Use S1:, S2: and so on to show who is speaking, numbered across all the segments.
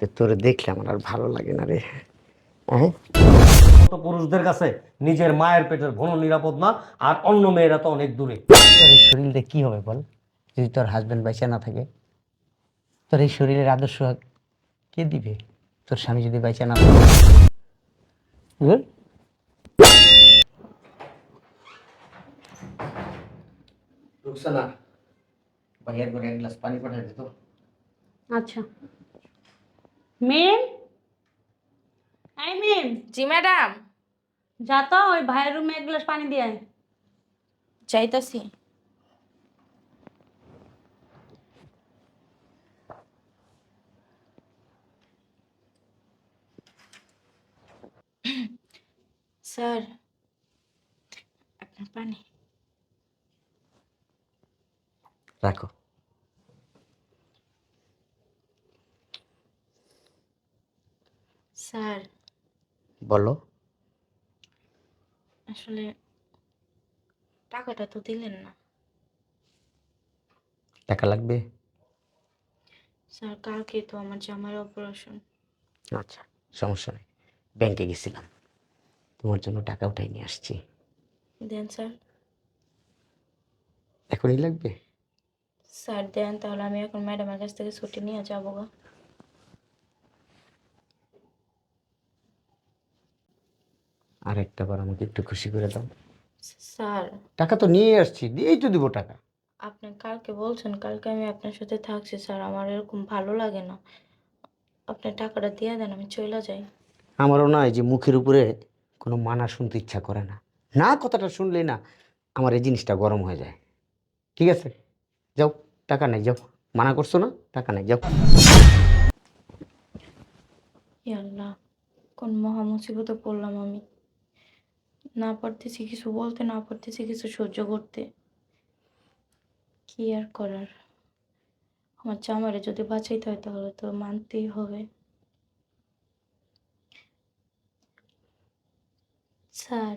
S1: তো তোরে দেখলে আমার আর ভালো লাগে না রে। হ্যাঁ
S2: তো পুরুষদের কাছে নিজের মায়ের পেটের ভ্রণ নিরাপদ না আর অন্য মেয়েরা তো অনেক দূরে।
S1: তোর এই শরীরটা কি হবে বল? যদি তোর হাজবেন্ড বাইসা না থাকে তোর এই শরীরের আদর্শ কে দিবে? তোর স্বামী যদি বাইসা না থাকে। হুম? রুকসানা ভাইয়ার করে এক গ্লাস পানি পাঠিয়ে দিত
S3: আচ্ছা। মেম? এই মেম।
S4: জি ম্যাডাম।
S3: যা তো ওই ভাইয়ের রুমে এক গ্লাস পানি দিয়ে আয়।
S4: চাইতাছি স্যার আপনার পানি।
S1: রাখো।
S4: স্যার।
S1: বলো।
S4: আসলে টাকাটা তো দিলেন না।
S1: টাকা লাগবে?
S4: স্যার কালকে তো আমার জামার অপারেশন
S1: আচ্ছা সমস্যা নেই। ব্যাংকে গেছিলাম। তোমার জন্য টাকা উঠাই নিয়ে আসছি।
S4: দেন স্যার।
S1: এখনই লাগবে?
S4: স্যার দেন তাহলে আমি এখন ম্যাডামের কাছ থেকে ছুটি নিয়ে যাব গা।
S1: আর একটা বার আমাকে একটু খুশি করে দাও।
S4: স্যার।
S1: টাকা তো নিয়ে আসছি দিয়েই তো দিব টাকা।
S4: আপনি কালকে বলছেন কালকে আমি আপনার সাথে থাকছি স্যার আমার এরকম ভালো লাগে না। আপনি টাকাটা দিয়ে দেন আমি চলে যাই।
S1: আমারও না এই যে মুখের উপরে কোনো মানা শুনতে ইচ্ছা করে না। না কথাটা শুনলেই না আমার এই জিনিসটা গরম হয়ে যায়। ঠিক আছে? যাও টাকা নেই যাও। মানা করছ না? টাকা নেই যাও।
S4: আল্লাহ কোন মহা মুসিবতে পড়লাম আমি। না পারতেছি কিছু বলতে, না পারতেছি কিছু সহ্য করতে। কি আর করার? আমার জামারে যদি বাঁচাইতে হয় তাহলে তো মানতেই হবে। স্যার,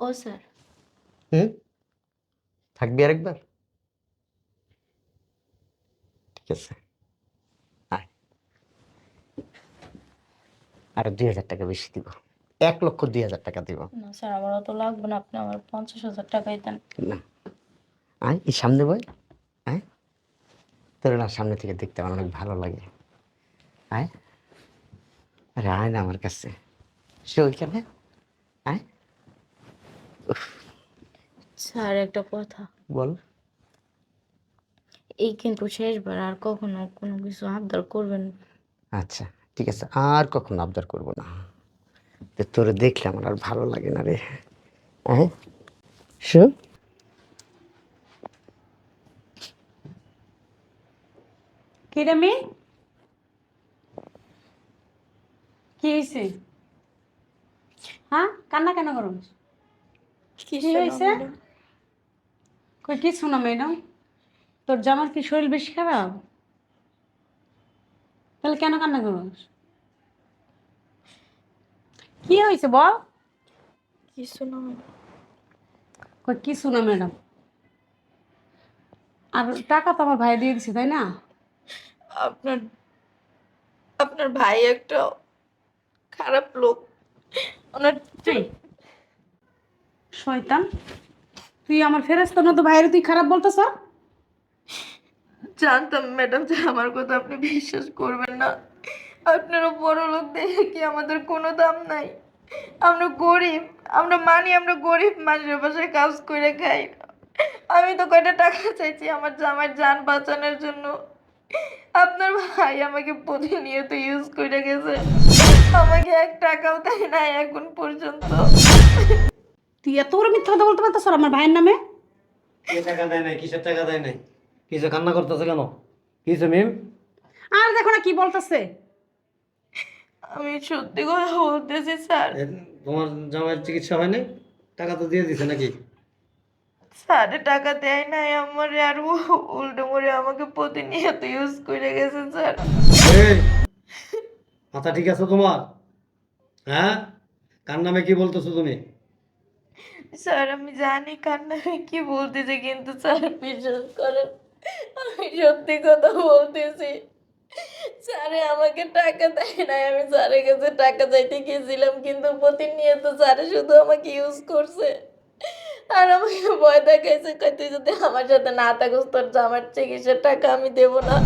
S4: ও স্যার।
S1: হুম? থাকবি আরেকবার? ঠিক আছে। আর দুই হাজার টাকা বেশি দিব। এক লক্ষ দুই হাজার টাকা দিব।
S4: না স্যার আমার অত লাগবে না আপনি আমার পঞ্চাশ হাজার টাকাই দেন।
S1: না। আয় এই সামনে বই আয়। তোর না সামনে থেকে দেখতে আমার অনেক ভালো লাগে। আয়। আরে আয় না আমার কাছে। সে ওইখানে? আয়।
S4: স্যার একটা কথা।
S1: বল।
S4: এই কিন্তু শেষবার আর কখনো কোনো কিছু আবদার করবেন
S1: আচ্ছা ঠিক আছে। আর কখনো আবদার করব না। তো তোরে দেখলে আমার আর ভালো লাগে না রে। হ্যাঁ শোন
S3: কি রে মেয়ে কি হয়েছে হ্যাঁ কান্না কেন করো কি হয়েছে কই কিছু না ম্যাডাম। তোর জামার কি শরীর বেশি খারাপ? তাহলে কেন কান্না করোস? কি হয়েছে বল?
S4: কিছু না
S3: কই কিছু না ম্যাডাম। আর টাকা তো আমার ভাই দিয়ে দিছে তাই না?
S4: আপনার আপনার ভাই একটা খারাপ লোক। ওনার
S3: তুই শয়তান। তুই আমার ফেরেস্তা না তো ভাইয়ের তুই খারাপ বলতেছ?
S4: জানতাম ম্যাডাম যে আমার কথা আপনি বিশ্বাস করবেন না। আপনারা বড় লোক দেখে কি আমাদের কোনো দাম নাই? আমরা গরিব আমরা মানি আমরা গরিব মানুষের বাসায় কাজ করে খাই আমি তো কয়টা টাকা চাইছি আমার জামার যান বাঁচানোর জন্য। আপনার ভাই আমাকে প্রতিনিয়ত ইউজ করে গেছে। আমাকে এক টাকাও দেয় নাই এখন পর্যন্ত।
S3: তুই এত বড় মিথ্যা কথা বলতে পারতেছ আমার ভাইয়ের নামে?
S2: কে টাকা দেয় নাই? কিসের টাকা দেয় নাই? কিসে কান্না করতেছে কেন? কিসে মিম
S3: আর দেখো না কি বলতেছে।
S4: আমি সত্যি কথা বলতেছি স্যার।
S2: তোমার জামাইয়ের চিকিৎসা হয়নি? টাকা তো দিয়ে দিছে নাকি?
S4: স্যার টাকা দেয় নাই আমার আর উল্টো মরে আমাকে প্রতিনিয়ত ইউজ করে গেছে স্যার।
S2: মাথা ঠিক আছে তোমার? হ্যাঁ? কার নামে কি বলতেছো তুমি?
S4: স্যার আমি জানি কান্নামে কি বলতেছি কিন্তু স্যার বিশ্বাস করেন আমি সত্যি কথা বলতেছি। স্যারে আমাকে টাকা দেয় নাই। আমি স্যারের কাছে টাকা চাইতে গিয়েছিলাম কিন্তু প্রতিনিয়ত স্যারে শুধু আমাকে ইউজ করছে। আর আমাকে ভয় দেখাইছে তুই যদি আমার সাথে না থাকিস তোর জামার চিকিৎসার টাকা আমি দেব না।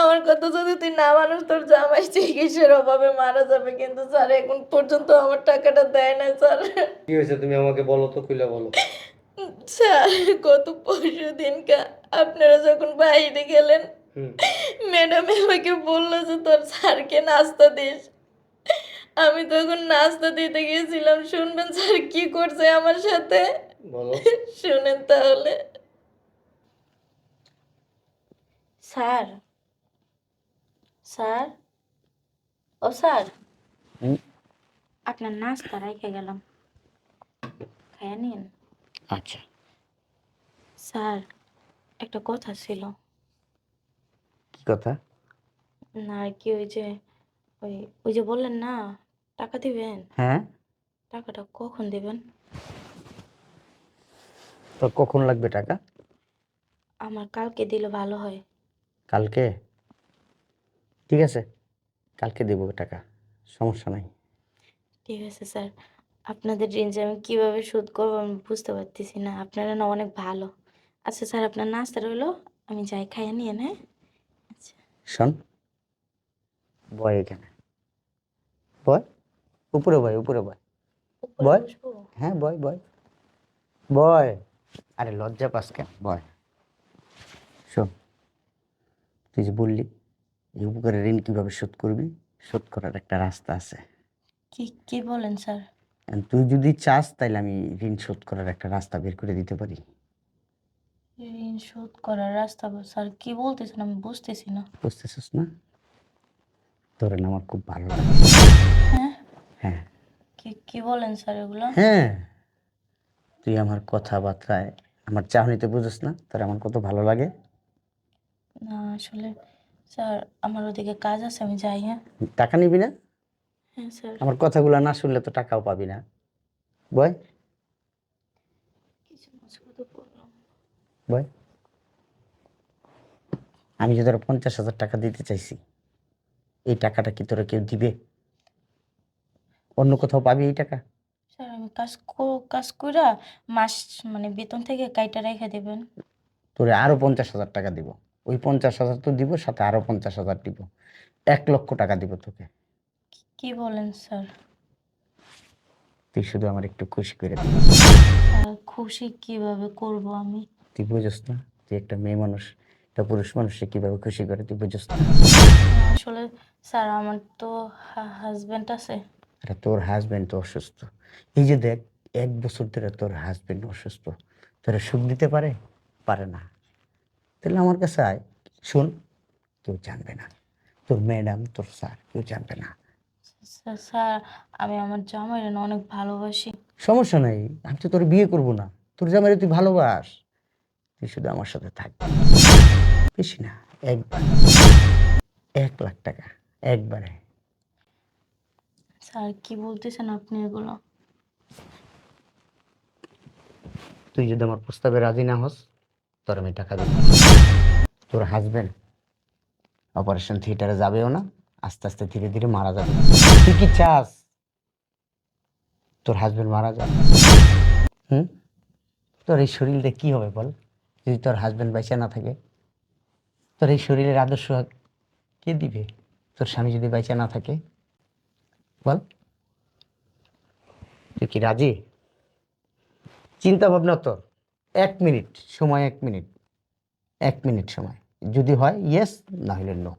S4: আমার কথা যদি তুই না মানুষ তোর জামাই চিকিৎসার অভাবে মারা যাবে কিন্তু স্যার এখন পর্যন্ত আমার টাকাটা দেয় না স্যার।
S2: কি হয়েছে? তুমি আমাকে বলো তো খুলে বলো।
S4: স্যার গত পরশু দিনকা আপনারা যখন বাইরে গেলেন ম্যাডাম আমাকে বলল যে তোর স্যারকে নাস্তা দিস। আমি তখন নাস্তা দিতে গিয়েছিলাম। শুনবেন স্যার কি করছে আমার সাথে? শুনেন তাহলে। স্যার স্যার ও স্যার। আপনার নাস্তা রেখে গেলাম। খাইয়া নিন।
S1: আচ্ছা।
S4: স্যার একটা কথা ছিল।
S1: কথা?
S4: না কি ওই যে ওই ওই যে বললেন না টাকা দিবেন?
S1: হ্যাঁ।
S4: টাকাটা কখন দিবেন?
S1: তো কখন লাগবে টাকা?
S4: আমার কালকে দিলে ভালো হয়।
S1: কালকে? ঠিক আছে কালকে দেবো টাকা সমস্যা নাই।
S4: ঠিক আছে স্যার আপনাদের ঋণ যে আমি কীভাবে শোধ করব আমি বুঝতে পারতেছি না আপনারা না অনেক ভালো। আচ্ছা স্যার আপনার নাস্তা রইল আমি যাই খাইয়ে নিয়ে হ্যাঁ?
S1: শোন। বয় এখানে। বয়? উপরে বয় উপরে বয়। বল। হ্যাঁ বয় বয়। বয়। আরে লজ্জা পাস কেন? বয়। শোন তুই যে বললি এই উপকারের ঋণ কীভাবে শোধ করবি? শোধ করার একটা রাস্তা আছে।
S4: কি কি বলেন স্যার?
S1: তুই যদি চাস তাহলে আমি ঋণ শোধ করার একটা রাস্তা বের করে দিতে পারি।
S4: ঋণ শোধ করার রাস্তা স্যার কি বলতেছেন? আমি বুঝতেছি না।
S1: বুঝতেছিস না? তোর না আমার খুব ভালো লাগে।
S4: হ্যাঁ?
S1: হ্যাঁ।
S4: কি কি বলেন স্যার এগুলো?
S1: হ্যাঁ। তুই আমার কথাবার্তায় আমার চাহনিতে বুঝিস না? তোর আমার কত ভালো লাগে?
S4: না আসলে স্যার আমার ওদিকে কাজ আছে আমি যাই হ্যাঁ।
S1: টাকা নিবি না?
S4: হ্যাঁ স্যার।
S1: আমার কথাগুলো না শুনলে তো টাকাও পাবি না। বয়
S4: কিছু কথা বললাম
S1: বয় আমি যে তোরা পঞ্চাশ হাজার টাকা দিতে চাইছি এই টাকাটা কি তোরা কেউ দিবে? অন্য কোথাও পাবি এই টাকা?
S4: স্যার আমি কাজ কাজ কইরা মাস মানে বেতন থেকে কাইটা রেখে দেবেন।
S1: তোরে আরও পঞ্চাশ হাজার টাকা দিব। ওই পঞ্চাশ হাজার তো দিব সাথে আরও পঞ্চাশ হাজার দিব। এক লক্ষ টাকা দিব তোকে।
S4: কি- কি বলেন স্যার?
S1: তুই শুধু আমার একটু খুশি করে দিবি
S4: খুশি কীভাবে করব আমি?
S1: তুই বুঝোস না তুই একটা মেয়ে মানুষ একটা পুরুষ মানুষকে কীভাবে খুশি করে তুই বুঝোস না।
S4: আসলে স্যার আমার তো হাজবেন্ড আছে।
S1: আরে তোর হাজবেন্ড তো অসুস্থ। এই যে দেখ এক বছর ধরে তোর হাজবেন্ড অসুস্থ। তোরা সুখ দিতে পারে? পারে না। তাহলে আমার কাছে আয়। শোন কেউ জানবে না। তোর ম্যাডাম তোর স্যার কেউ জানবে না।
S4: স্যার আমি আমার জামাইরে অনেক ভালোবাসি।
S1: সমস্যা নাই আমি তো তোর বিয়ে করব না। তোর জামাইরে তুই ভালোবাস। তুই শুধু আমার সাথে থাকবি বেশি না একবার। এক লাখ টাকা একবারে।
S4: স্যার কি বলতেছেন আপনি এগুলো?
S1: তুই যদি আমার প্রস্তাবে রাজি না হস তোর আমি টাকা দেবো। তোর হাজবেন্ড অপারেশন থিয়েটারে যাবেও না আস্তে আস্তে ধীরে ধীরে মারা যাবে। তুই কি চাস? তোর হাজবেন্ড মারা যাবে। হুম? তোর এই শরীরটা কি হবে বল? যদি তোর হাজবেন্ড বেঁচে না থাকে তোর এই শরীরের আদর্শ কে দিবে? তোর স্বামী যদি বেঁচে না থাকে বল। তুই কি রাজি? চিন্তা ভাবনা তোর। এক মিনিট সময় এক মিনিট। এক মিনিট সময়। যদি হয় ইয়েস না হলে নো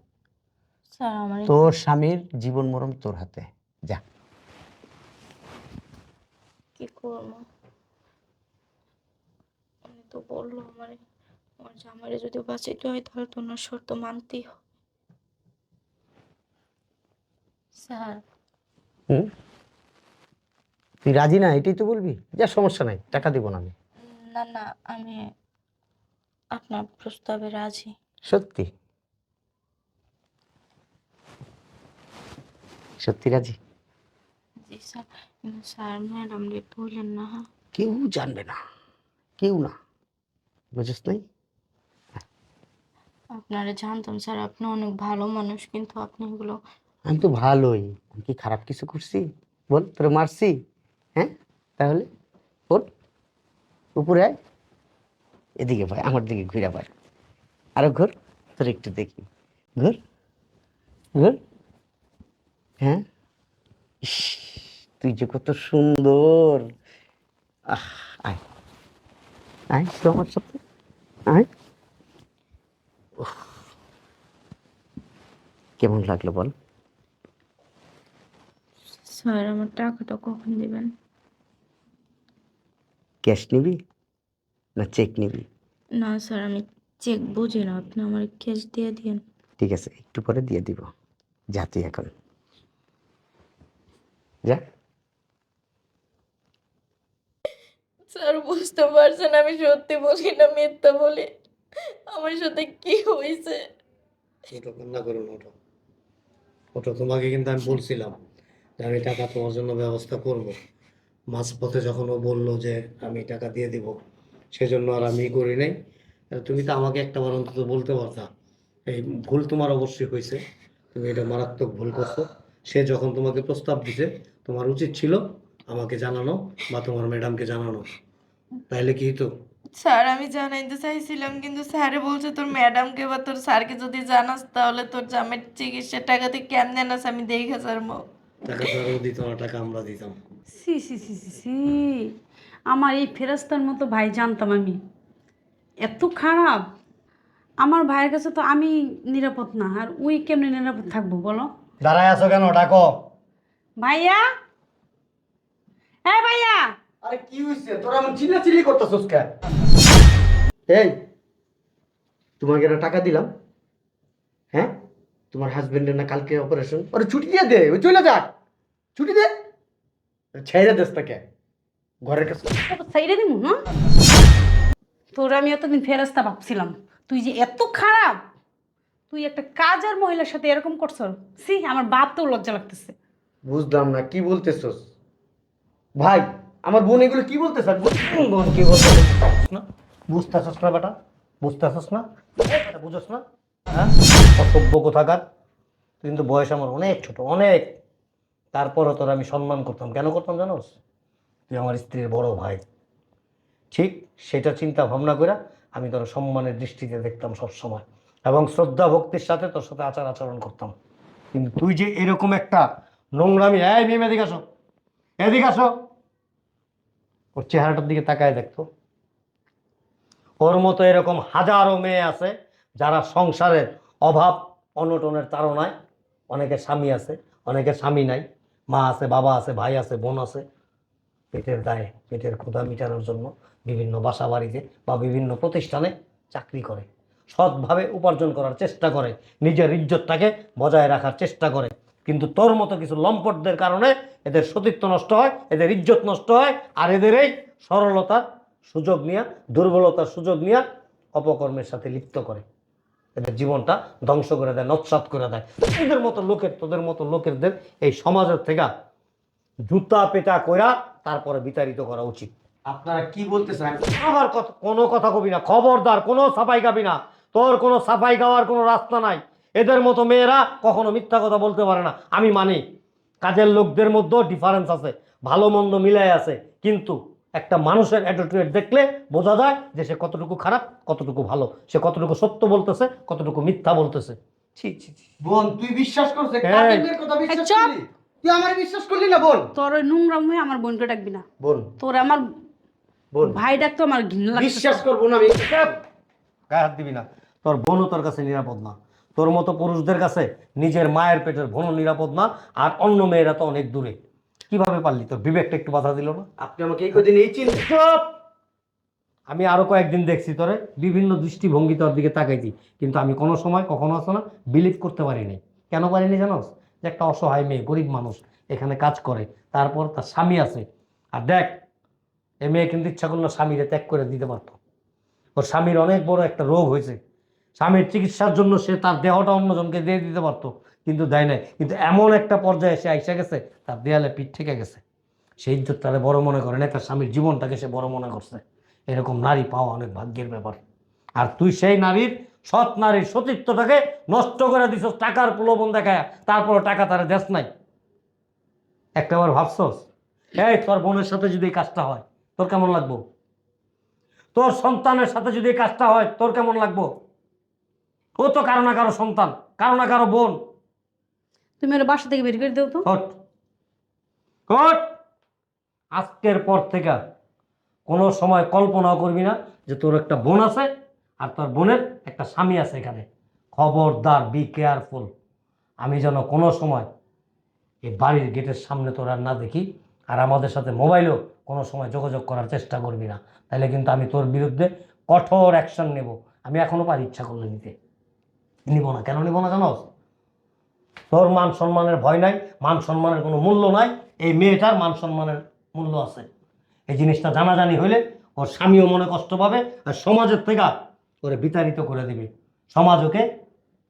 S1: তোর স্বামীর জীবন মরম তোর হাতে। যা।
S4: কি করব? তো বলল আমার আমার জামাইরে যদি বাঁচাইতে হয় তাহলে তো ওনার শর্ত মানতেই হবে। স্যার।
S1: হুম? তুই রাজি না? এটাই তো বলবি? যা সমস্যা নাই টাকা দিব না আমি।
S4: না না আমি আপনার প্রস্তাবে রাজি।
S1: সত্যি? সত্যি রাজি?
S4: জি স্যার। স্যার ম্যাডাম বললেন না।
S1: কেউ জানবে না। কেউ না। বুঝিস নাই?
S4: আপনারা জানতাম স্যার আপনি অনেক ভালো মানুষ কিন্তু আপনি এগুলো
S1: আমি তো ভালোই। আমি কি খারাপ কিছু করছি? বল তোরে মারছি? হ্যাঁ? তাহলে বল উপরে আয়। এদিকে ভাই আমার দিকে ঘুরে পায় আরও ঘুর তোর একটু দেখি। ঘুর ঘুর। হ্যাঁ? তুই যে কত সুন্দর। আহ আয়। আয় তো আমার সাথে। আয়। কেমন লাগল বল?
S4: স্যার আমার টাকাটা কখন দিবেন?
S1: ক্যাশ নিবি না চেক নিবি?
S4: না স্যার আমি চেক বুঝি না। আপনি আমার ক্যাশ দিয়ে দিন
S1: ঠিক আছে একটু পরে দিয়ে দিব। যা তুই এখন। যা।
S4: স্যার, বুঝতে পারছেন, আমি সত্যি বলি না, মিথ্যা বলি। আমার সাথে কি হয়েছে?
S2: ওটো কান্না করো ওটো ওটো তোমাকে কিন্তু আমি বলছিলাম যে আমি টাকা তোমার জন্য ব্যবস্থা করব। মাঝপথে যখন ও বলল যে আমি টাকা দিয়ে দিব, সেজন্য আর আমি করি নাই। তুমি তো আমাকে একটা বার অন্তত বলতে পারতা। এই ভুল তোমার অবশ্যই হয়েছে। তুমি এটা মারাত্মক ভুল করছ। সে যখন তোমাকে প্রস্তাব দিছে, তোমার উচিত ছিল আমাকে জানানো বা তোমার ম্যাডামকে জানানো। তাইলে কি তো
S4: স্যার আমি জানাইতে চাইছিলাম কিন্তু স্যারে বলছে তোর ম্যাডামকে বা তোর স্যারকে যদি জানাস তাহলে তোর জামের চিকিৎসার টাকা তুই কেমনে নাস আমি দেখে স্যার মো
S2: টাকা তো আরও দিত না টাকা আমরা দিতাম।
S3: সি সি সি সি সি আমার এই ফেরস্তার মতো ভাই জানতাম আমি। এত খারাপ। আমার ভাইয়ের কাছে তো আমি নিরাপদ না আর উই কেমনে নিরাপদ থাকব বলো?
S2: দাঁড়ায় আছো কেন? ডাকো।
S3: ভাইয়া? হ্যাঁ ভাইয়া!
S1: আরে কি হইছে? তোরা এমন চিল্লা চিল্লি করতেছস কে? এই তোমাকে একটা টাকা দিলাম। হ্যাঁ? তোমার হাজবেন্ডের না কালকে অপারেশন ওরে ছুটি দিয়ে দে ওই চলে যাক। ছুটি দে। ছেড়ে দেস তাকে ঘরের কাছে
S3: সাইডে দিব না তোর আমি এতদিন ফেরস্তা ভাবছিলাম। তুই যে এত খারাপ তুই একটা কাজের মহিলার সাথে এরকম করছ সি আমার বাপ তো লজ্জা লাগতেছে।
S1: বুঝলাম না কি বলতেছস? ভাই আমার বোন এগুলো কি বলতেছ বোন কি বলতেছ
S2: না? বুঝতে বুঝতেছস না বেটা? বুঝতেছস না? এটা বুঝোস না? হ্যাঁ? অসভ্য কোথাকার। তুই কিন্তু বয়স আমার অনেক ছোট অনেক। তারপরও তোর আমি সম্মান করতাম। কেন করতাম জানোস? তুই আমার স্ত্রীর বড় ভাই। ঠিক সেটা চিন্তা ভাবনা করে আমি তোর সম্মানের দৃষ্টিতে দেখতাম সব সময় এবং শ্রদ্ধা ভক্তির সাথে তোর সাথে আচার আচরণ করতাম। কিন্তু তুই যে এরকম একটা নোংরামি এই মেয়ে এদিকে আসো। এদিকে আসো। ওর চেহারাটার দিকে তাকায় দেখতো। ওর মতো এরকম হাজারো মেয়ে আছে যারা সংসারের অভাব, অনটনের তাড়নায় অনেকে স্বামী আছে অনেকে স্বামী নাই। মা আছে, বাবা আছে, ভাই আছে, বোন আছে। পেটের দায়ে, পেটের ক্ষুধা মিটানোর জন্য বিভিন্ন বাসা বাড়িতে বা বিভিন্ন প্রতিষ্ঠানে চাকরি করে। সৎভাবে উপার্জন করার চেষ্টা করে, নিজের ইজ্জতটাকে বজায় রাখার চেষ্টা করে। কিন্তু তোর মতো কিছু লম্পটদের কারণে এদের সতীত্ব নষ্ট হয়, এদের ইজ্জত নষ্ট হয়, আর এদের এই সরলতার সুযোগ নিয়ে, দুর্বলতার সুযোগ নিয়ে অপকর্মের সাথে লিপ্ত করে। এদের জীবনটা ধ্বংস করে দেয় নৎসাত করে দেয়। এদের মতো লোকের, তোদের মতো লোকেরদের এই সমাজের থেকে জুতা পেটা কইরা তারপরে বিতাড়িত করা উচিত।
S1: আপনারা কি বলতে চান
S2: কথা কোনো কথা কবি না, খবরদার, কোনো সাফাই গাবি না। তোর কোনো সাফাই গাওয়ার কোনো রাস্তা নাই। এদের মতো মেয়েরা কখনো মিথ্যা কথা বলতে পারে না। আমি মানি কাজের লোকদের মধ্যেও ডিফারেন্স আছে ভালো মন্দ মিলাই আছে। কিন্তু একটা মানুষের অ্যাটিটিউড দেখলে বোঝা যায় যে সে কতটুকু খারাপ কতটুকু ভালো। সে কতটুকু সত্য বলতেছে কতটুকু মিথ্যা বলতেছে। ছি ছি ছি।
S1: বোন তুই বিশ্বাস করছিস
S2: এই।
S1: কথা বিশ্বাস
S3: চুপ।
S1: করলি? তুই আমার বিশ্বাস করলি না বোন?
S3: তোর ওই নোংরা হয়ে আমার বোনকে ডাকবি না।
S1: বোন।
S3: তোর আমার
S1: বোন।
S3: ভাই ডাকতো আমার ঘৃণা লাগছে
S2: বিশ্বাস করব না আমি গায়ে হাত দিবি না। তোর বোনও তোর কাছে নিরাপদ না। তোর মতো পুরুষদের কাছে নিজের মায়ের পেটের বোনও নিরাপদ না আর অন্য মেয়েরা তো অনেক দূরে। কীভাবে পারলি তোর? বিবেকটা একটু বাধা দিল না?
S1: আপনি আমাকে এই কদিন এই চিন্তা
S2: আমি আরও কয়েকদিন দেখছি তোরে বিভিন্ন দৃষ্টিভঙ্গি তোর দিকে তাকাইছি কিন্তু আমি কোনো সময় কখনো আসো না বিলিভ করতে পারিনি কেন পারিনি জানোস? যে একটা অসহায় মেয়ে গরিব মানুষ এখানে কাজ করে তারপর তার স্বামী আছে। আর দেখ এ মেয়ে কিন্তু ইচ্ছা করল স্বামীরে ত্যাগ করে দিতে পারতো। ওর স্বামীর অনেক বড় একটা রোগ হয়েছে। স্বামীর চিকিৎসার জন্য সে তার দেহটা অন্যজনকে দিয়ে দিতে পারতো, কিন্তু দেয় নাই। কিন্তু এমন একটা পর্যায়ে সে আইসা গেছে, তার দেয়ালে পিঠ থেকে গেছে। সেই ইজ্জত তাহলে বড় মনে করে না তার স্বামীর জীবনটাকে সে বড় মনে করছে। এরকম নারী পাওয়া অনেক ভাগ্যের ব্যাপার। আর তুই সেই নারীর, সৎ নারীর সতীত্বটাকে নষ্ট করে দিছস, টাকার প্রলোভন দেখায় তারপর টাকা তারা দেশ নাই। একটাবার ভাবছস, এই তোর বোনের সাথে যদি এই কাজটা হয়, তোর কেমন লাগবো? তোর সন্তানের সাথে যদি এই কাজটা হয়, তোর কেমন লাগবো? ও তো কারও না কারও সন্তান কারও না কারও বোন।
S3: তুমি ওর বাসা থেকে বের করে দেও তো।
S2: হট হট আজকের পর থেকে কোনো সময় কল্পনাও করবি না যে তোর একটা বোন আছে আর তোর বোনের একটা স্বামী আছে এখানে। খবরদার বি কেয়ারফুল আমি যেন কোনো সময় এই বাড়ির গেটের সামনে তোর আর না দেখি আর আমাদের সাথে মোবাইলেও কোনো সময় যোগাযোগ করার চেষ্টা করবি না। তাহলে কিন্তু আমি তোর বিরুদ্ধে কঠোর অ্যাকশন নেব। আমি এখনও পারি ইচ্ছা করলে নিতে। নিব না। কেন নিব না জানোস? তোর মান সম্মানের ভয় নাই, মান সম্মানের কোনো মূল্য নাই, এই মেয়েটার মান সম্মানের মূল্য আছে। এই জিনিসটা জানাজানি হইলে ওর স্বামীও মনে কষ্ট পাবে আর সমাজের থেকে ওরে বিতাড়িত করে দিবে। সমাজ ওকে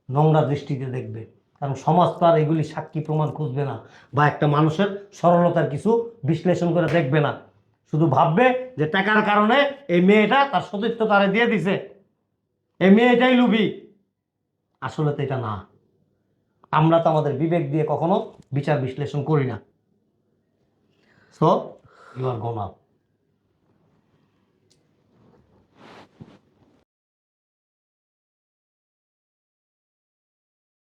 S2: নোংরা দৃষ্টিতে দেখবে। কারণ সমাজ তো আর এগুলি সাক্ষী প্রমাণ খুঁজবে না বা একটা মানুষের সরলতার কিছু বিশ্লেষণ করে দেখবে না। শুধু ভাববে যে টাকার কারণে এই মেয়েটা তার সতীত্ব তারে দিয়ে দিছে। এই মেয়েটাই লুবি। আসলে তো এটা না। আমরা তো আমাদের বিবেক দিয়ে কখনো বিচার বিশ্লেষণ করি না। So you R gone